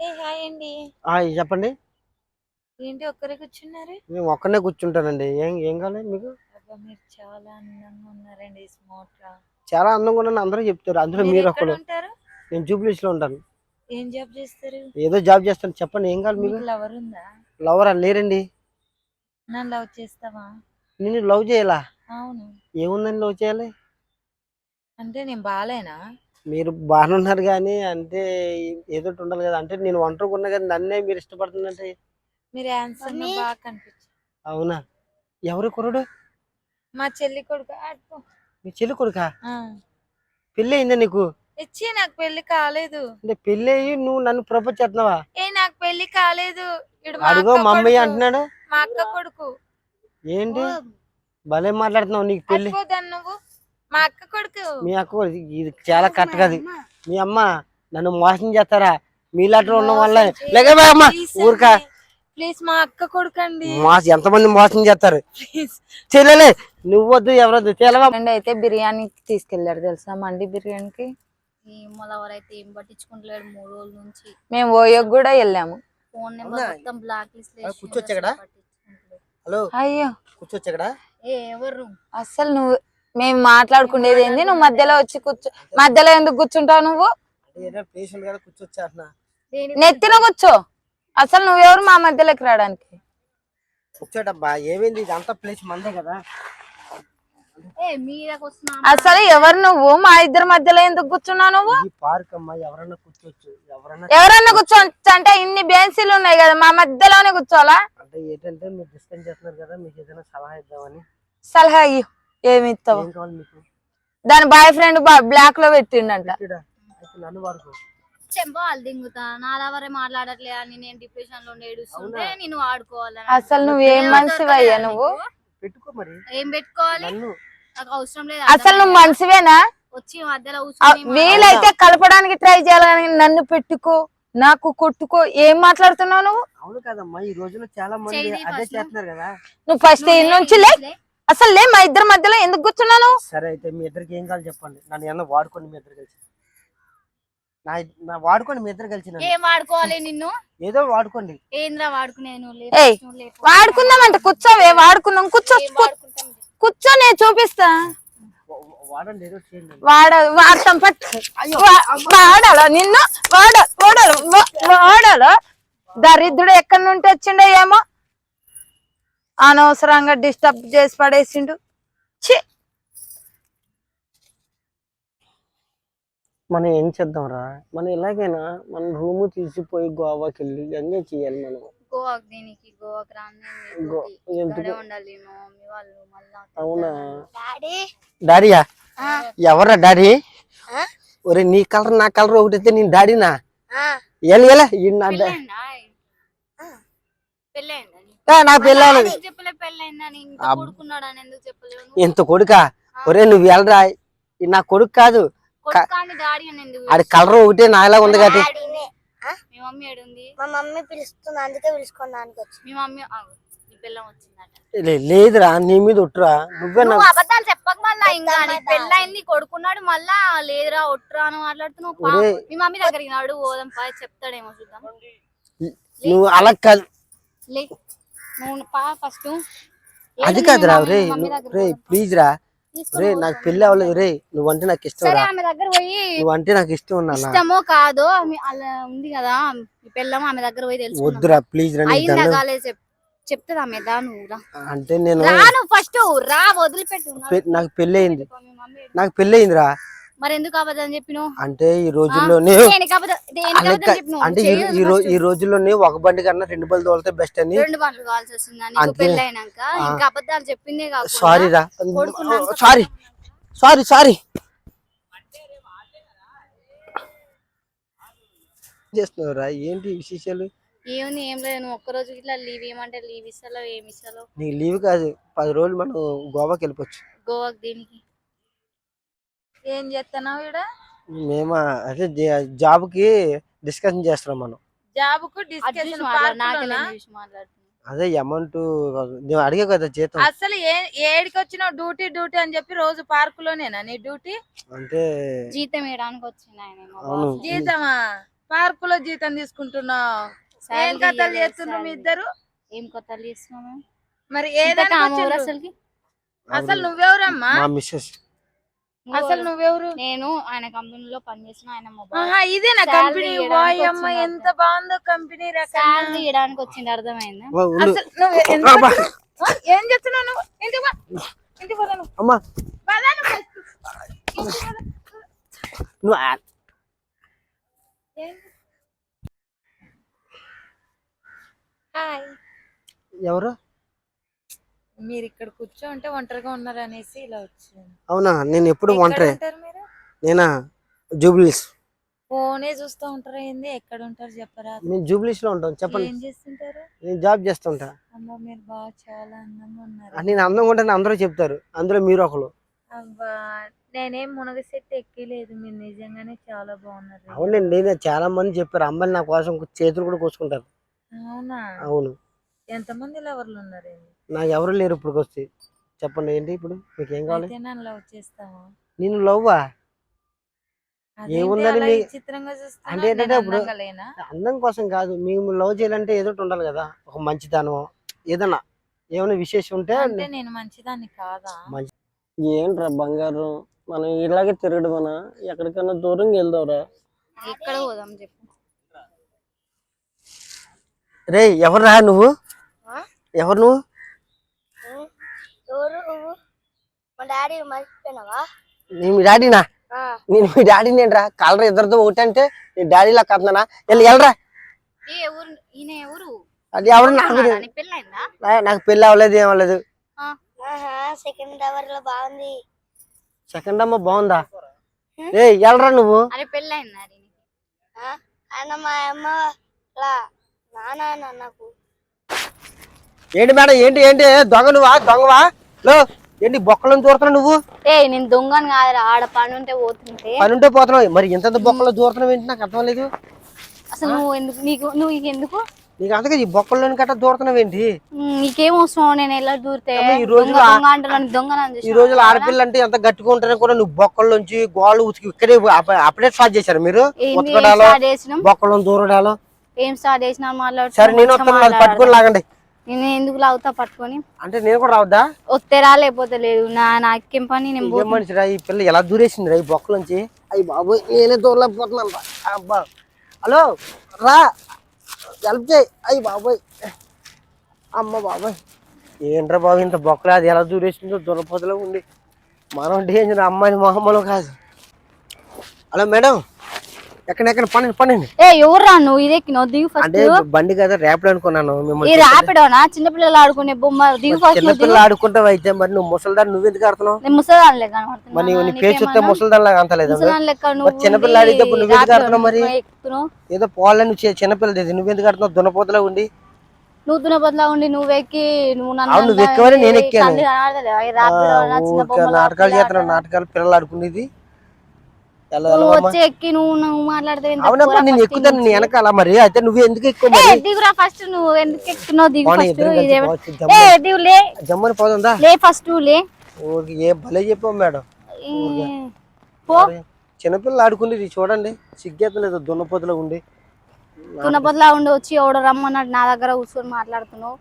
ఏ hi అండి. ఆ, చెప్పండి. ఏంటి ఒక్కరే కూర్చున్నారు? మేము ఒక్కనే కూర్చుంటానండి. ఏం ఏం కావాలి మీకు? మీరు చాలా అందంగా ఉన్నారండి స్మార్ట్గా. చాలా అందంగా ఉన్నాను అందరూ చెప్తారు. అందులో మీరు ఒక్కడు ఉంటారు? నేను జూబ్లీస్లో ఉంటాను. ఏం జాబ్ చేస్తారు? ఏదో జాబ్ చేస్తాను. చెప్పండి ఏం కావాలి మీకు మీకు? లవర్ ఉందా? లవర్ లేరండి. నన్ను లవ్ చేస్తావా? నేను లవ్ చేయాలా? అవును. ఏముందని లవ్ చేయాలి? అంటే నేను బాలేనా? మీరు బాగానే ఉన్నారు కానీ అంటే ఏదో ఒకటి ఉండాలి కదా. అంటే నేను ఒంటరిగా ఉన్నా కానీ నన్నే మీరు ఇష్టపడుతుందంటే మీరు ఆన్సర్ బాగా కనిపించారు అవునా? ఎవరు కుర్రుడు? మా చెల్లి కొడుకు. మీ చెల్లి కొడుకా. పెళ్ళి అయిందా నీకు? ఇచ్చి నాకు పెళ్ళి కాలేదు. అంటే పెళ్ళి అయ్యి నువ్వు నన్ను ప్రపోజ్ చేస్తున్నావా? ఏ నాకు పెళ్ళి కాలేదు. ఈడు మా అడుగో అక్క మా అమ్మయ్య కొడుకు. అంటున్నాడు. మా అక్క కొడుకు. ఏంటి? భలే మాట్లాడుతున్నావు నీకు పెళ్ళి. అయిపోదాన్ని నువ్వు మా అక్క కొడుకు. మీ అక్క ఇది- చాలా కరెక్ట్ కాదు. మీ అమ్మ. నన్ను మోసం చేస్తారా? మీలాంటి ఉండడం వల్ల లేకపోతే అమ్మ ఊరిక. ప్లీజ్ మా అక్క కొడుకు అండి మోసం ఎంతమంది మోసం చేస్తారు? చెల్లెలే నువ్వు వద్దు ఎవరొద్దు అండి అయితే బిర్యానీకి తీసుకెళ్ళారు తెలుసా మండి బిర్యానీకి? ఎవరైతే ఏం పట్టించుకుంటలేడు మూడు రోజుల నుంచి. మేము ఓయోకి కూడా వెళ్ళాము. Phone number? మొత్తం బ్లాక్ లిస్ట్ కూర్చోచ్చా ఇక్కడ? హలో అయ్యో. కూర్చోచ్చు ఇక్కడ ఏ ఎవరు? అసలు నువ్వు మేము మాట్లాడుకునేది ఏంది? నువ్వు మధ్యలో వచ్చి కూర్చో. మధ్యలో ఎందుకు కూర్చుంటావు నువ్వు? నెత్తిన కూర్చో. అసలు నువ్వెవరు మా మధ్యలోకి రావడానికి? కూర్చోటబ్బా ఏమైంది? ఇదంతా ప్లేస్ మందే కదా. ఏ మీదకి వస్తున్నా అసలు ఎవరు నువ్వు? మా ఇద్దరి మధ్యలో ఎందుకు కూర్చున్నావు నువ్వు? ఎవరన్నా కూర్చోచ్చు. ఎవరన్నా ఎవరన్నా కూర్చోవచ్చు అంటే ఇన్ని బెంచీలు ఉన్నాయి కదా మా మధ్యలోనే కూర్చోవాలా? అంటే ఏంటంటే మీరు డిస్కస్ చేస్తున్నారు కదా మీకు ఏదైనా సలహా ఇద్దామని. సలహా ఇయ్యు. ఏమి ఇస్తావు ఏం దాని బాయ్ ఫ్రెండ్ బ్లాక్లో పెట్టిండంట. దింగుతా. నా లవరే మాట్లాడట్లే అని నేను డిప్రెషన్లో ఏడుస్తుంటే నేను ఆడుకోవాలని అసలు నువ్వేం మనిషివయ్యా నువ్వు? పెట్టుకో మరి. ఏం పెట్టుకోవాలి? నన్ను. నాకు అవసరం లేదు అసలు నువ్వు మనిషివేనా? వచ్చి మధ్యలో వీలైతే కలపడానికి ట్రై చేయాలని నన్ను పెట్టుకో నాకు కొట్టుకో ఏం మాట్లాడుతున్నావు నువ్వు? అవును కదమ్మా ఈ రోజుల్లో చాలా మంది అదే. చేస్తున్నారు కదా. నువ్వు ఫస్ట్ నుంచి లే. అసలు లే మా ఇద్దరి మధ్యలో ఎందుకు కూర్చున్నాను? సరే అయితే మీ ఇద్దరికి ఏం కావాలి చెప్పండి. నన్ను ఏమన్నా వాడుకోండి మీ ఇద్దరు కలిసి. నా నా వాడుకోండి మీ ఇద్దరు కలిసి నన్ను. ఏం వాడుకోవాలి నిన్ను? ఏదో వాడుకోండి. ఏంద్రా ఏయ్, నువ్వు. వాడుకుందామంటే కూర్చోవే వాడుకుందాం. కూర్చో ఏం కూ- వాడుకుంటాం? కూర్చో నేను చూపిస్తా. వా- వాడండి ఏదో చేయండి. వాడ వాడతాం పట్టు వా- వాడాలా నిన్ను? వాడ వాడాల? వాడాలా? దరిద్రుడు ఎక్కడి నుండి వచ్చిండో ఏమో? అనవసరంగా డిస్టర్బ్ చేసి పడేసిండు. ఛీ! మనం ఏం చేద్దాం రా మనం ఇలాగైనా మన రూమ్ తీసిపోయి గోవాకి వెళ్ళి ఎంజాయ్ చేయాలి మనం. గోవాకి దీనికి గోవాకి రాను గో- ఎందుకు? ఇక్కడే ఉండాలి మా మమ్మీ వాళ్ళు మళ్ళా అవునా? డాడీ! డాడీయా? ఎవరా డాడీ? ఒరే నీ కలర్ నా కలర్ ఒకటి అయితే నేను డాడీనా? ఎలా ఎలా నా డా- పెళ్ళైందా ఆ, నా పిల్లలు చెప్పలే పెళ్ళైందని ఇంకా అబ్బ. కొడుకున్నాడు అని ఎందుకు చెప్పలేవు నువ్వు? ఎంత కొడుకా? ఒరే నువ్వు వెళ్ళరా. నా కొడుకు కాదు. ఆడి కలర్ ఒకటే నాలా ఉంది కాబట్టి. డాడీనే. మీ మమ్మీ ఏడుంది? మా మమ్మీ పిలుస్తుంది అందుకే పిలుచుకోవడానికి వచ్చి మీ మమ్మీ ఆగు. నీ పిల్లం వచ్చిందట. లే- లేదురా నీ మీద ఒట్టురా. నువ్వే నా అబద్ధాలు చెప్పక మళ్ళా ఇంకా నీ పెళ్ళైంది కొడుకున్నాడు మళ్ళా లేదురా ఒట్టురా అని మాట్లాడుతున్నావు. మీ మమ్మీ దగ్గరికి నాడు పోదాం పా చెప్తాడేమో చూద్దాం. నువ్వు అలా కాదు లే నువ్వు పా ఫస్ట్ అది కాదురా రే రే ప్లీజ్ రా. రే నాకు పెళ్ళి అవ్వలేదు రే నువ్వంటే నాకు ఇష్టం సరే రా. ఆమె దగ్గర పోయి నువ్వంటే నాకు ఇష్టం ఉన్నా ఇష్టమో కాదో ఆమె అలా ఉంది కదా మీ పిల్లం ఆమె దగ్గర పోయి తెలుసు వద్దురా ప్లీజ్ రా నీకు అయిందా దండం. కాలేదు చెప్ చెప్తుంది ఆమె? దా నువ్వు రా. అంటే నేను రా నువ్వు ఫస్ట్ రా వదిలిపెట్టు. పె- నాకు పెళ్ళి అయింది. నాకు పెళ్ళి అయిందిరా. మరి ఎందుకు అబద్ధం చెప్పినావు అంటే ఈ రోజుల్లోనే అంటే ఈ- రోజుల్లోనే ఒక బండి కన్నా రెండు బళ్ళు తోలితే బెస్ట్ అని రెండు బండ్లు కావాల్సి వస్తుందా. పెళ్ళైనాక ఇంకా అబద్ధాలు చెప్పిందే కాకుండా సారీ రా. సారీ సారీ సారీ చేస్తున్నావురా? ఏంటి విశేషాలు? ఏముంది ఏం లేదు. నువ్వు ఒక్కరోజు ఇట్లా లీవ్ ఇవ్వమంటే లీవ్ ఇస్తాలో ఏమి ఇస్తాలో? నీకు లీవ్ కాదు. పది రోజులు మనం గోవాకి వెళ్ళిపోవచ్చు. గోవాకి దీనికి? ఏం చేస్తున్నావు ఈడ? మేమా అదే జాబ్కి డిస్కషన్ చేస్తున్నాం మనం. జాబ్కు డిస్కషన్ అదే అమౌంట్ నువ్వు అడిగే కదా జీతం. అసలు ఏడికి వచ్చినావు డ్యూటీ డ్యూటీ అని చెప్పి రోజు పార్క్ లోనేనా నీ డ్యూటీ? అంటే జీతం వేయడానికి boss. జీతమా? పార్కులో జీతం తీసుకుంటున్నావు. ఏం కథలు చేస్తున్నారు మీ. ఇద్దరు? ఏం కొత్తలు చేస్తున్నావు? మరి ఏదైనా అసలు నువ్వెవరమ్మా? మా మిస్సెస్. అసలు నువ్వెవరు? నేను ఆయన కంపెనీలో పనిచేసిన ఆయన మొబైల్. ఇదేనా Salary కంపెనీ వాయమ్మ. ఎంత బాగుందో కంపెనీ శాలరీ ఇవ్వడానికి వచ్చింది అర్థమైందా? అసలు నువ్వు ఏం చేస్తున్నావు నువ్వు? ఇంటికి పో. ఇంటికి పోదా నువ్వు? అమ్మా. హాయ్. ఎవరు? మీరు ఇక్కడ కూర్చోంటే ఒంటరిగా ఉన్నారు అనేసి ఇలా వచ్చాను అవునా? నేను ఎప్పుడు ఒంటరి. ఉంటారు మీరు? నేనా? జూబ్లీస్. ఫోనే చూస్తూ ఉంటారా ఏంది? ఎక్కడ ఉంటారు చెప్పరా? నేను జూబ్లీస్లో ఉంటాను. చెప్పండి. ఏం చేస్తుంటారు? నేను జాబ్ చేస్తుంటా అమ్మ మీరు బాగా చాలా అందంగా ఉన్నారు. నేను అందంగా ఉంటాను అందరూ చెప్తారు. అందులో మీరు ఒకరు. అబ్బా నేనేం మునగ సెట్ ఎక్కలేదు. మీరు నిజంగానే చాలా బాగున్నారు. అవునండి నేను చాలా మంది చెప్పారు. అమ్మాయిలు నా కోసం చేతులు కూడా కోసుకుంటారు. అవునా? అవును. ఎంతమంది లవర్లు ఉన్నారండి? నాకు ఎవరు లేరు ఇప్పుడు వస్తే చెప్పండి ఏంటి ఇప్పుడు? మీకు ఏం కావాలి? అయితే నన్ను లవ్ చేస్తావా? నేను లవ్వా? అదేంటి ఏముందని అలా మీ- విచిత్రంగా? అంటే ఏంటంటే నేను ఇప్పుడు- అందంగా లేనా? అందం కోసం కాదు మేము లవ్ చేయాలంటే ఏదో ఒకటి ఉండాలి కదా ఒక మంచితనం ఏదన్నా ఏమైనా విశేషం ఉంటే అంటే నేను మంచిదాన్ని కాదా? మంచి ఏంట్రా బంగారం? మనం ఇలాగే తిరగడం మన ఎక్కడికన్నా దూరంగా వెళ్దాంరా? ఎక్కడ పోదాం చెప్పు. రే ఎవర్రా నువ్వు? ఎవరు నువ్వు? ఎవరు నువ్వు? మా డాడీ మర్చిపోయినావా? నేను మీ డాడీనా? ఆ, నేను మీ డాడీని ఏంట్రా? కలర్ ఇద్దరితో ఒకటి అంటే నీ డాడీలా కన్నానా వెళ్ళి వెళ్ళరా ఏ ఎవరు ఈయన ఎవరు? అది ఎవరు? నాకు నాకు పెళ్ళి అవ్వలేదు ఏం అవ్వలేదు. సెకండ్ టవర్లో బాగుంది. సెకండ్ అమ్మ బాగుందా? ఏ వెళ్ళరా నువ్వు? అమ్మ లా నాన్న నాకు ఏంటి మేడం ఏంటి ఏంటి? దొంగ నువ్వా దొంగవా? లో ఏంటి బొక్కలను దూరుతున్నావు నువ్వు? ఏ నేను దొంగని కాదురా ఆడ పని ఉంటే పోతుంటే. పని ఉంటే పోతున్నావు. మరి ఇంత బొక్కలో దూరుతున్నావు ఏంటి? నాకు అర్థం లేదు. అసలు నువ్వు ఎందుకు నీకు నువ్వు నీకు ఎందుకు? నీకు అంతగా ఈ బొక్కల్లోని గట్ట దూరుతున్నావు ఏంటి? నీకేం అవసరం? నేను ఎలా దూరితే ఈ ఆ- దొంగ అంటున్నాను దొంగ నన్ను ఈ? రోజుల్లో ఆడపిల్ల అంటే ఎంత గట్టిగా ఉంటారని కూడా నువ్వు బొక్కల్లోంచి గోళ్ళు ఉతికి ఇక్కడే అప్ప- అప్పుడే స్టార్ట్ చేశారు మీరు. ఉతకడాలు బొక్కలను దూరడాలు. ఏం స్టార్ట్ చేసినా? సరే నేను వస్తాను పట్టుకొని లాగండి. నేను ఎందుకు లాగుతా పట్టుకొని? అంటే నేను కూడా రావద్దా వస్తేరా లేకపోతే లేదు. నా నాకేం పని నేను ఏం పోతున్నా. మనిషిరా ఈ పిల్ల ఎలా దూరేసింది రా ఈ బొక్కలోంచి అయ్యి బాబోయ్ నేనే దూరలేకపోతున్నాను రా. అబ్బా. హలో రా. హెల్ప్ చేయి. అయ్యి బాబోయ్. అమ్మ బాబోయ్. ఏంట్రా బాబు ఇంత బొక్కలు అది ఎలా దూరేసిందో దురపతిలో ఉంది. మనం డేంజర్ అమ్మాయి మొహమ్మలో కాదు. Hello madam. ఎక్కడెక్కడ పని పనండి. ఏ ఎవర్రా నువ్వు? ఇదెక్కినావు దిగు ఫస్ట్ అంటే బండి కదా రేపడు అనుకున్నాను ఈ ర్యాపిడోనా? చిన్నపిల్లలు ఆడుకునే బొమ్మ దిగు ఫస్ట్ నువ్వు దిగు. చిన్నపిల్లలు ఆడుకుంటావు అయితే మరి నువ్వు ముసలిదాన్ని నువ్వు ఎందుకు ఆడుతున్నావు? నేను ముసలాన్ లెక్క మరి నీ- పేరు చూస్తే ముసలిదాని లాగా అంత లేదా ముసలాన్ లెక్క నువ్వు చిన్నపిల్ల అడిగేటప్పుడు నువ్వు ఎందుకు ఆడుతున్నావు మరి? ఏదో పోవాలని నువ్వు చిన్నపిల్లది నువ్వు ఎందుకు ఆడుతున్నావు? దున్నపోతలో ఉండి. నువ్వు దునబద్లా ఉండి నువ్వు ఎక్కి నువ్వు నన్ను ఎక్కవని నేను ఎక్కాను. చిన్న నాటకాలు చేస్తున్నావు. నాటకాలు పిల్లలు ఆడుకునేది. నువ్వు? వచ్చి ఎక్కి నువ్వు నువ్వు మాట్లాడితే నేను ఎక్కుతాను. వెనకాల మరి? అయితే నువ్వు ఎందుకు ఎక్కువ దిగురా ఫస్ట్ నువ్వు ఎందుకు ఎక్కుతున్నావు? దిగు ఫస్ట్ జమ్మని- లే. పోతుందా ఫస్ట్ లే ఊరికి ఏ భలే చెప్పావు మేడం. చిన్నపిల్లలు ఆడుకునేది చూడండి. సిగ్గేతలేదు దున్నపోతులో ఉండి. తునబద్లా ఉండి వచ్చి ఎవడో రమ్మన్నాడు నా దగ్గర కూర్చొని మాట్లాడుతున్నావు.